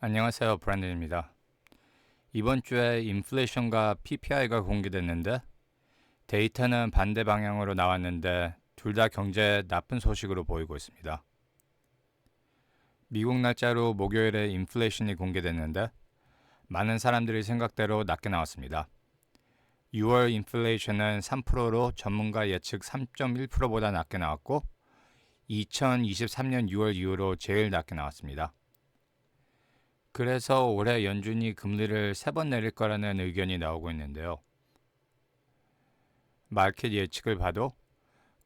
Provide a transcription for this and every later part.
안녕하세요. 브랜든입니다. 이번 주에 인플레이션과 PPI가 공개됐는데 데이터는 반대 방향으로 나왔는데 둘 다 경제에 나쁜 소식으로 보이고 있습니다. 미국 날짜로 목요일에 인플레이션이 공개됐는데 많은 사람들이 생각대로 낮게 나왔습니다. 6월 인플레이션은 3%로 전문가 예측 3.1%보다 낮게 나왔고 2023년 6월 이후로 제일 낮게 나왔습니다. 그래서 올해 연준이 금리를 세 번 내릴 거라는 의견이 나오고 있는데요. 마켓 예측을 봐도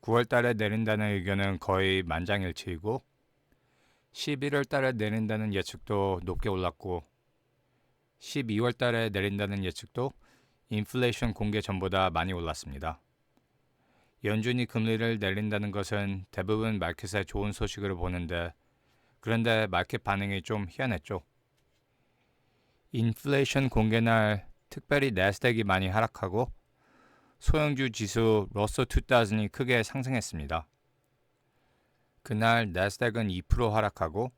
9월 달에 내린다는 의견은 거의 만장일치이고 11월 달에 내린다는 예측도 높게 올랐고 12월 달에 내린다는 예측도 인플레이션 공개 전보다 많이 올랐습니다. 연준이 금리를 내린다는 것은 대부분 마켓에 좋은 소식으로 보는데 그런데 마켓 반응이 좀 희한했죠. 인플레이션 공개날 특별히 나스닥이 많이 하락하고 소형주 지수 러서 2000이 크게 상승했습니다. 그날 나스닥은 2% 하락하고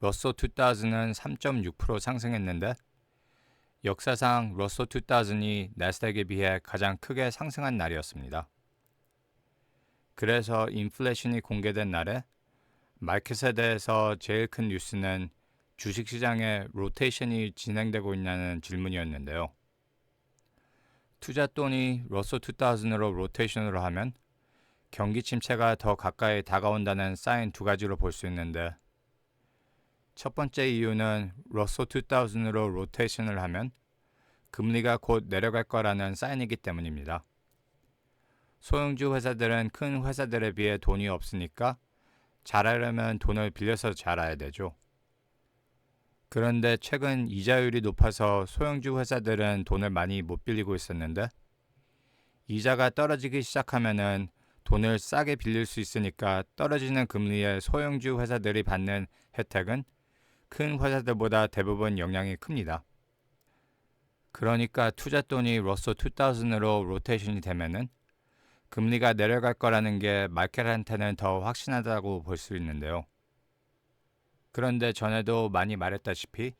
러서 2000은 3.6% 상승했는데 역사상 러서 2000이 나스닥에 비해 가장 크게 상승한 날이었습니다. 그래서 인플레이션이 공개된 날에 마켓에 대해서 제일 큰 뉴스는 주식시장에 로테이션이 진행되고 있냐는 질문이었는데요. 투자 돈이 러서 2000으로 로테이션으로 하면 경기 침체가 더 가까이 다가온다는 사인 두 가지로 볼 수 있는데 첫 번째 이유는 러서 2000으로 로테이션을 하면 금리가 곧 내려갈 거라는 사인이기 때문입니다. 소형주 회사들은 큰 회사들에 비해 돈이 없으니까 잘하려면 돈을 빌려서 잘해야 되죠. 그런데 최근 이자율이 높아서 소형주 회사들은 돈을 많이 못 빌리고 있었는데 이자가 떨어지기 시작하면은 돈을 싸게 빌릴 수 있으니까 떨어지는 금리에 소형주 회사들이 받는 혜택은 큰 회사들보다 대부분 영향이 큽니다. 그러니까 투자 돈이 러서 2000으로 로테이션이 되면은 금리가 내려갈 거라는 게 마켓한테는 더 확신하다고 볼 수 있는데요. 그런데 전에도 많이 말했다시피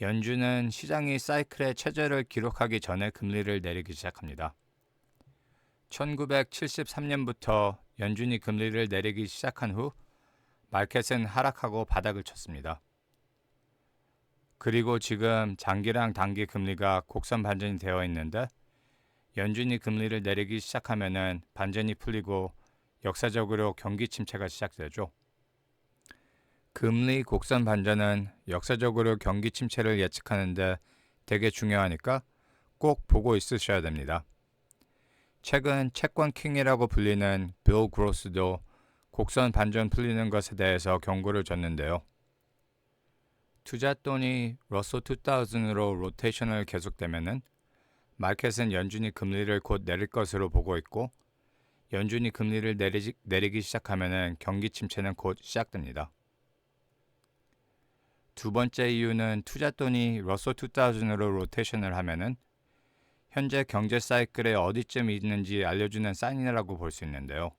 연준은 시장이 사이클의 최저를 기록하기 전에 금리를 내리기 시작합니다. 1973년부터 연준이 금리를 내리기 시작한 후 마켓은 하락하고 바닥을 쳤습니다. 그리고 지금 장기랑 단기 금리가 곡선 반전이 되어 있는데 연준이 금리를 내리기 시작하면은 반전이 풀리고 역사적으로 경기 침체가 시작되죠. 금리 곡선 반전은 역사적으로 경기 침체를 예측하는데 되게 중요하니까 꼭 보고 있으셔야 됩니다. 최근 채권 킹이라고 불리는 빌 그로스도 곡선 반전 풀리는 것에 대해서 경고를 줬는데요. 투자 돈이 러소 2000으로 로테이션을 계속되면은 마켓은 연준이 금리를 곧 내릴 것으로 보고 있고 연준이 금리를 내리지, 내리기 시작하면은 경기 침체는 곧 시작됩니다. 두 번째 이유는 투자 돈이 러소 2000으로 로테이션을 하면은 현재 경제 사이클에 어디쯤 있는지 알려주는 사인이라고 볼 수 있는데요.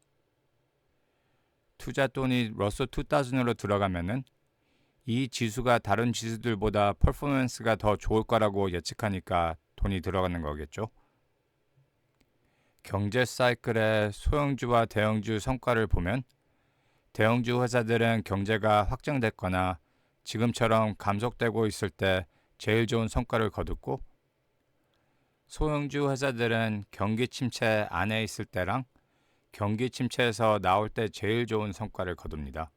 투자 돈이 러소 2000으로 들어가면은 이 지수가 다른 지수들보다 퍼포먼스가 더 좋을 거라고 예측하니까 돈이 들어가는 거겠죠. 경제 사이클의 소형주와 대형주 성과를 보면 대형주 회사들은 경제가 확정됐거나 지금처럼 감속되고 있을 때 제일 좋은 성과를 거뒀고 소형주 회사들은 경기 침체 안에 있을 때랑 경기 침체에서 나올 때 제일 좋은 성과를 거둡니다.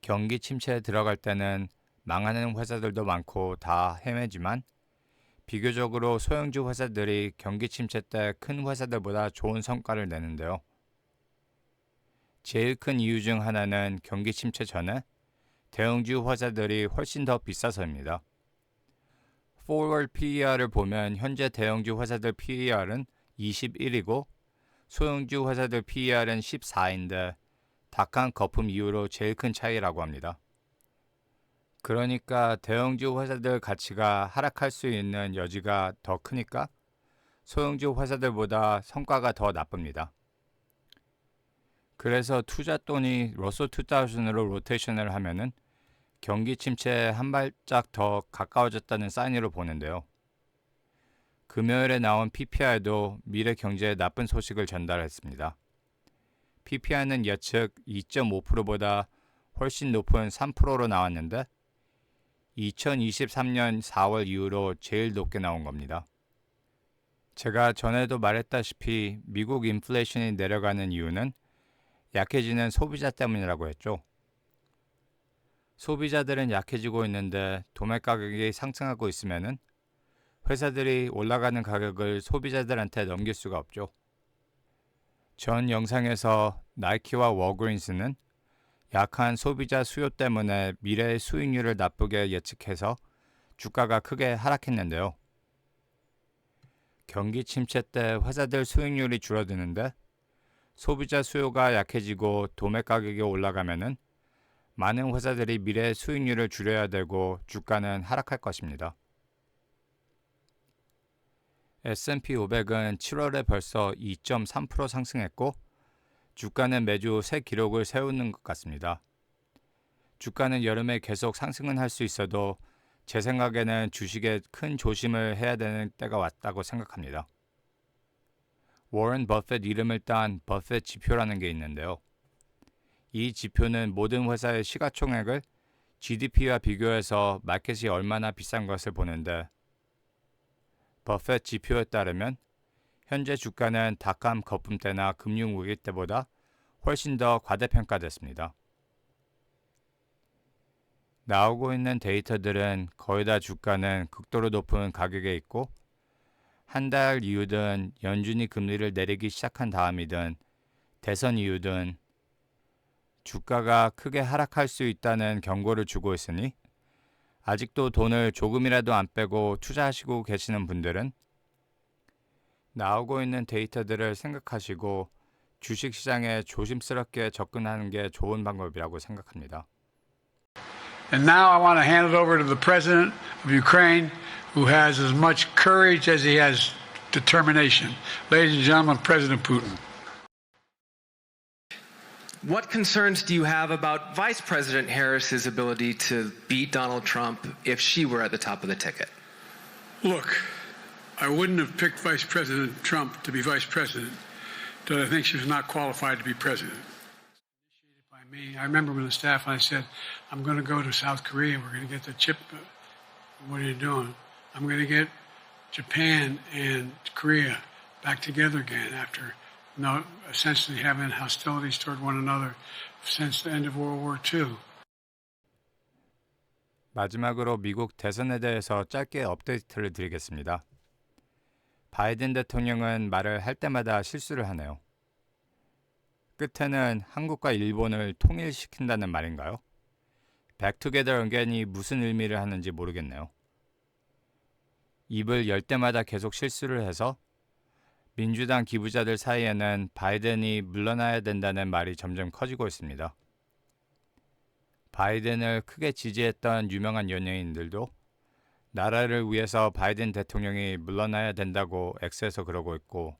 경기 침체에 들어갈 때는 망하는 회사들도 많고 다 헤매지만 비교적으로 소형주 회사들이 경기 침체 때 큰 회사들보다 좋은 성과를 내는데요. 제일 큰 이유 중 하나는 경기 침체 전에 대형주 회사들이 훨씬 더 비싸서입니다. forward PER을 보면 현재 대형주 회사들 PER은 21이고 소형주 회사들 PER은 14인데 닭한 거품 이후로 제일 큰 차이라고 합니다. 그러니까 대형주 회사들 가치가 하락할 수 있는 여지가 더 크니까 소형주 회사들보다 성과가 더 나쁩니다. 그래서 투자 돈이 러소 2000으로 로테이션을 하면은 경기 침체에 한 발짝 더 가까워졌다는 사인으로 보는데요. 금요일에 나온 PPI도 미래 경제에 나쁜 소식을 전달했습니다. PPI는 예측 2.5%보다 훨씬 높은 3%로 나왔는데 2023년 4월 이후로 제일 높게 나온 겁니다. 제가 전에도 말했다시피 미국 인플레이션이 내려가는 이유는 약해지는 소비자 때문이라고 했죠. 소비자들은 약해지고 있는데 도매 가격이 상승하고 있으면은 회사들이 올라가는 가격을 소비자들한테 넘길 수가 없죠. 전 영상에서 나이키와 워그린스는 약한 소비자 수요 때문에 미래의 수익률을 나쁘게 예측해서 주가가 크게 하락했는데요. 경기 침체 때 회사들 수익률이 줄어드는데 소비자 수요가 약해지고 도매 가격이 올라가면은 많은 회사들이 미래 수익률을 줄여야 되고 주가는 하락할 것입니다. S&P 500은 7월에 벌써 2.3% 상승했고 주가는 매주 새 기록을 세우는 것 같습니다. 주가는 여름에 계속 상승은 할 수 있어도 제 생각에는 주식에 큰 조심을 해야 되는 때가 왔다고 생각합니다. 워런 버핏 이름을 딴 버핏 지표라는 게 있는데요. 이 지표는 모든 회사의 시가총액을 GDP와 비교해서 마켓이 얼마나 비싼 것을 보는데 버핏 지표에 따르면 현재 주가는 닷감 거품 때나 금융 위기 때보다 훨씬 더 과대평가됐습니다. 나오고 있는 데이터들은 거의 다 주가는 극도로 높은 가격에 있고 한 달 이후든 연준이 금리를 내리기 시작한 다음이든 대선 이후든 주가가 크게 하락할 수 있다는 경고를 주고 있으니 아직도 돈을 조금이라도 안 빼고 투자하시고 계시는 분들은 나오고 있는 데이터들을 생각하시고 주식 시장에 조심스럽게 접근하는 게 좋은 방법이라고 생각합니다. And now I want to hand it over to the president of Ukraine, who has as much courage as he has determination. Ladies and gentlemen, President Putin. What concerns do you have about Vice President Harris's ability to beat Donald Trump if she were at the top of the ticket? Look, I wouldn't have picked Vice President Trump to be vice president, but I think she was not qualified to be president. Initiated by me. I remember when the staff and I said, I'm going to go to South Korea. We're going to get the chip. What are you doing? I'm going to get Japan and Korea back together again after no, essentially having hostilities toward one another since the end of World War II. 마지막으로 미국 대선에 대해서 짧게 업데이트를 드리겠습니다. 바이든 대통령은 말을 할 때마다 실수를 하네요. 끝에는 한국과 일본을 통일시킨다는 말인가요? 백투게더 언겐이 무슨 의미를 하는지 모르겠네요. 입을 열 때마다 계속 실수를 해서 민주당 기부자들 사이에는 바이든이 물러나야 된다는 말이 점점 커지고 있습니다. 바이든을 크게 지지했던 유명한 연예인들도 나라를 위해서 바이든 대통령이 물러나야 된다고 X에서 그러고 있고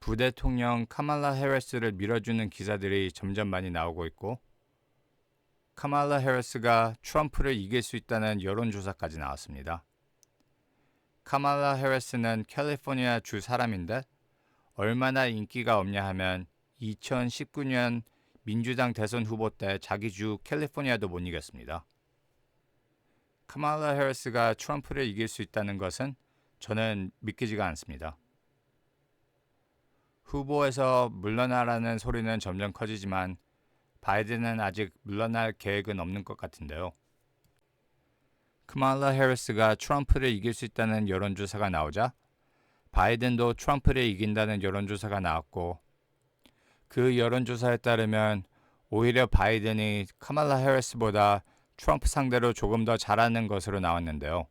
부대통령 카말라 해리스를 밀어주는 기사들이 점점 많이 나오고 있고 카말라 해리스가 트럼프를 이길 수 있다는 여론조사까지 나왔습니다. 카말라 해리스는 캘리포니아 주 사람인데 얼마나 인기가 없냐 하면 2019년 민주당 대선 후보 때 자기 주 캘리포니아도 못 이겼습니다. 카말라 해리스가 트럼프를 이길 수 있다는 것은 저는 믿기지가 않습니다. 후보에서 물러나라는 소리는 점점 커지지만 바이든은 아직 물러날 계획은 없는 것 같은데요. 카말라 해리스가 트럼프를 이길 수 있다는 여론조사가 나오자 바이든도 트럼프를 이긴다는 여론조사가 나왔고 그 여론조사에 따르면 오히려 바이든이 카말라 해리스보다 트럼프 상대로 조금 더 잘하는 것으로 나왔는데요.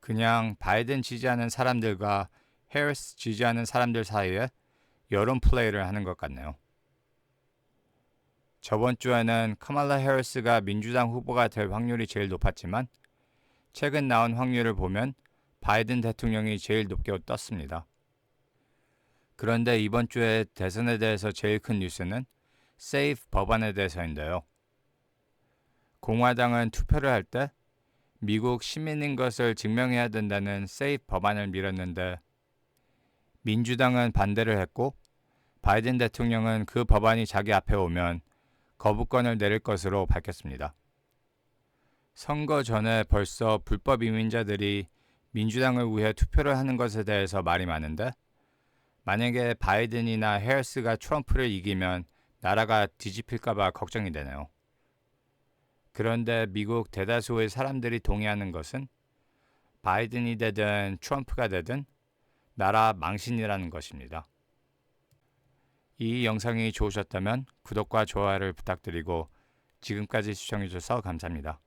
그냥 바이든 지지하는 사람들과 해리스 지지하는 사람들 사이에 여론 플레이를 하는 것 같네요. 저번 주에는 카말라 해리스가 민주당 후보가 될 확률이 제일 높았지만 최근 나온 확률을 보면 바이든 대통령이 제일 높게 떴습니다. 그런데 이번 주에 대선에 대해서 제일 큰 뉴스는 세이프 법안에 대해서인데요. 공화당은 투표를 할 때 미국 시민인 것을 증명해야 된다는 세이프 법안을 밀었는데 민주당은 반대를 했고 바이든 대통령은 그 법안이 자기 앞에 오면 거부권을 내릴 것으로 밝혔습니다. 선거 전에 벌써 불법 이민자들이 민주당을 위해 투표를 하는 것에 대해서 말이 많은데 만약에 바이든이나 해리스가 트럼프를 이기면 나라가 뒤집힐까봐 걱정이 되네요. 그런데 미국 대다수의 사람들이 동의하는 것은 바이든이 되든 트럼프가 되든 나라 망신이라는 것입니다. 이 영상이 좋으셨다면 구독과 좋아요를 부탁드리고 지금까지 시청해주셔서 감사합니다.